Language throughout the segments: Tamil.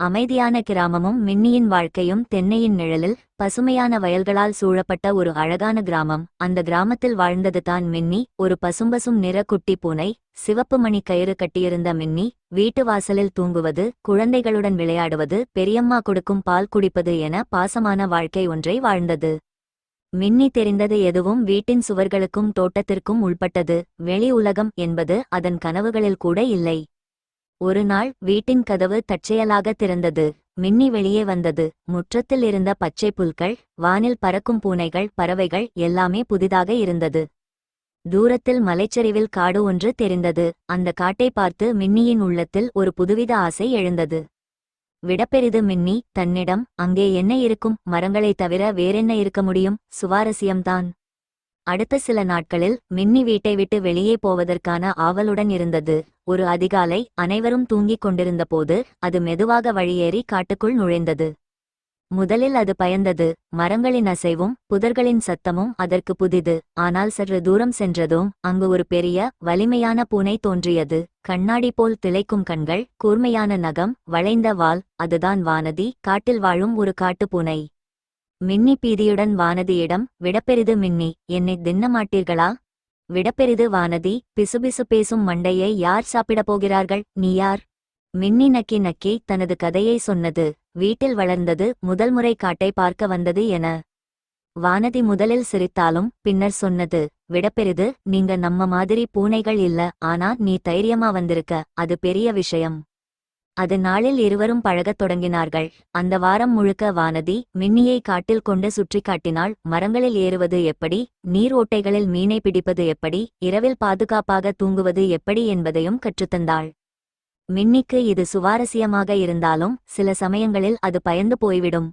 அமைதியான கிராமமும் மின்னியின் வாழ்க்கையும் தென்னையின் நிழலில் பசுமையான வயல்களால் சூழப்பட்ட ஒரு அழகான கிராமம். அந்த கிராமத்தில் வாழ்ந்தது தான் மின்னி. ஒரு பசும்பசும் நிற குட்டி பூனை சிவப்பு மணி கயிறு கட்டியிருந்த மின்னி வீட்டு வாசலில் தூங்குவது குழந்தைகளுடன் விளையாடுவது பெரியம்மா கொடுக்கும் பால் குடிப்பது என பாசமான வாழ்க்கை ஒன்றை வாழ்ந்தது. மின்னி தெரிந்தது எதுவும் வீட்டின் சுவர்களுக்கும் தோட்டத்திற்கும் உள்பட்டது. வெளி உலகம் என்பது அதன் கனவுகளில் கூட இல்லை. ஒரு நாள் வீட்டின் கதவு தற்செயலாக திறந்தது. மின்னி வெளியே வந்தது. முற்றத்தில் இருந்த பச்சை புல்கள் வானில் பறக்கும் பூனைகள் பறவைகள் எல்லாமே புதிதாக இருந்தது. தூரத்தில் மலைச்சரிவில் காடு ஒன்று தெரிந்தது. அந்த காட்டை பார்த்து மின்னியின் உள்ளத்தில் ஒரு புதுவித ஆசை எழுந்தது. விடப்பெரிது மின்னி தன்னிடம் அங்கே என்ன இருக்கும்? மரங்களைத் தவிர வேறென்ன இருக்க முடியும்? சுவாரஸ்யம்தான். அடுத்த சில நாட்களில் மின்னி வீட்டை விட்டு வெளியே போவதற்கான ஆவலுடன் இருந்தது. ஒரு அதிகாலை அனைவரும் தூங்கிக் கொண்டிருந்தபோது அது மெதுவாக வழியேறி காட்டுக்குள் நுழைந்தது. முதலில் அது பயந்தது. மரங்களின் அசைவும் புதர்களின் சத்தமும் அதற்கு புதிது. ஆனால் சற்று தூரம் சென்றதும் அங்கு ஒரு பெரிய வலிமையான பூனை தோன்றியது. கண்ணாடி போல் திளைக்கும் கண்கள் கூர்மையான நகம் வளைந்த வால் அதுதான் வானதி காட்டில் வாழும் ஒரு காட்டுப்பூனை மின்னி பீதியுடன் வானதியிடம் விடப்பெரிது மின்னி என்னை தின்னமாட்டீர்களா? விடப்பெரிது வானதி பிசுபிசு பேசும் மண்டையை யார் சாப்பிடப் போகிறார்கள்? நீ யார்? மின்னி நக்கி நக்கி தனது கதையை சொன்னது வீட்டில் வளர்ந்தது முதல் முறை காட்டை பார்க்க வந்தது என. வானதி முதலில் சிரித்தாலும் பின்னர் சொன்னது விடப்பெரிது நீங்க நம்ம மாதிரி பூனைகள் இல்ல ஆனா நீ தைரியமா வந்திருக்க அது பெரிய விஷயம். அது நாளில் இருவரும் பழகத் தொடங்கினார்கள். அந்த வாரம் முழுக்க வானதி மின்னியை காட்டில் கொண்டு சுற்றி காட்டினாள். மரங்களில் ஏறுவது எப்படி? நீர் ஓட்டைகளில் மீனை பிடிப்பது எப்படி? இரவில் பாதுகாப்பாக தூங்குவது எப்படி என்பதையும் கற்றுத்தந்தாள். மின்னிக்கு இது சுவாரஸ்யமாக இருந்தாலும் சில சமயங்களில் அது பயந்து போய்விடும்.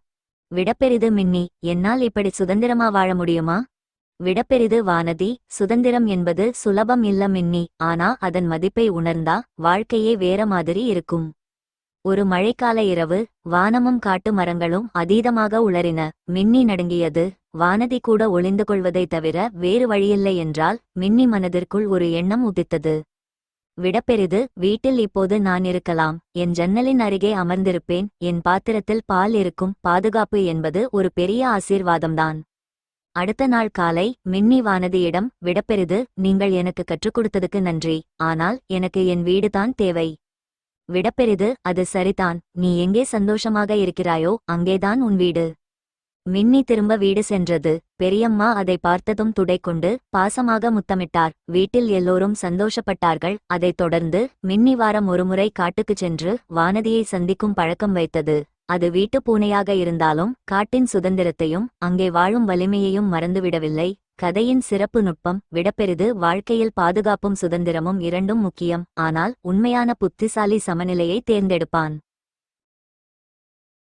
விடப்பெரிது மின்னி என்னால் இப்படி சுதந்திரமா வாழ முடியுமா? விடப்பெரிது வானதி சுதந்திரம் என்பது சுலபம் இல்ல மின்னி. ஆனா அதன் மதிப்பை உணர்ந்தா வாழ்க்கையே வேற மாதிரி இருக்கும். ஒரு மழைக்கால இரவு வானமும் காட்டு மரங்களும் அதீதமாக உளறின மின்னி நடுங்கியது வானதி கூட ஒளிந்து கொள்வதைத் தவிர வேறு வழியில்லை என்றால் மின்னி மனதிற்குள் ஒரு எண்ணம் உதித்தது. விடப்பெரிது வீட்டில் இப்போது நான் இருக்கலாம் என் ஜன்னலின் அருகே அமர்ந்திருப்பேன் என் பாத்திரத்தில் பால் இருக்கும் பாதுகாப்பு என்பது ஒரு பெரிய ஆசீர்வாதம்தான். அடுத்த நாள் காலை மின்னி வானதியிடம் விடப்பெரிது நீங்கள் எனக்கு கற்றுக் கொடுத்ததுக்கு நன்றி ஆனால் எனக்கு என் வீடுதான் தேவை. விடப்பெரிது அது சரிதான். நீ எங்கே சந்தோஷமாக இருக்கிறாயோ அங்கேதான் உன் வீடு. மின்னி திரும்ப வீடு சென்றது. பெரியம்மா அதை பார்த்ததும் துடைக்கொண்டு பாசமாக முத்தமிட்டார். வீட்டில் எல்லோரும் சந்தோஷப்பட்டார்கள். அதைத் தொடர்ந்து மின்னி வாரம் ஒருமுறை காட்டுக்குச் சென்று வானதியை சந்திக்கும் பழக்கம் வைத்தது. அது வீட்டுப் பூனையாக இருந்தாலும் காட்டின் சுதந்திரத்தையும் அங்கே வாழும் வலிமையையும் மறந்துவிடவில்லை. கதையின் சிறப்பு நுட்பம் விடப்பெரிது வாழ்க்கையில் பாதுகாப்பும் சுதந்திரமும் இரண்டும் முக்கியம் ஆனால் உண்மையான புத்திசாலி சமநிலையை தேர்ந்தெடுப்பான்.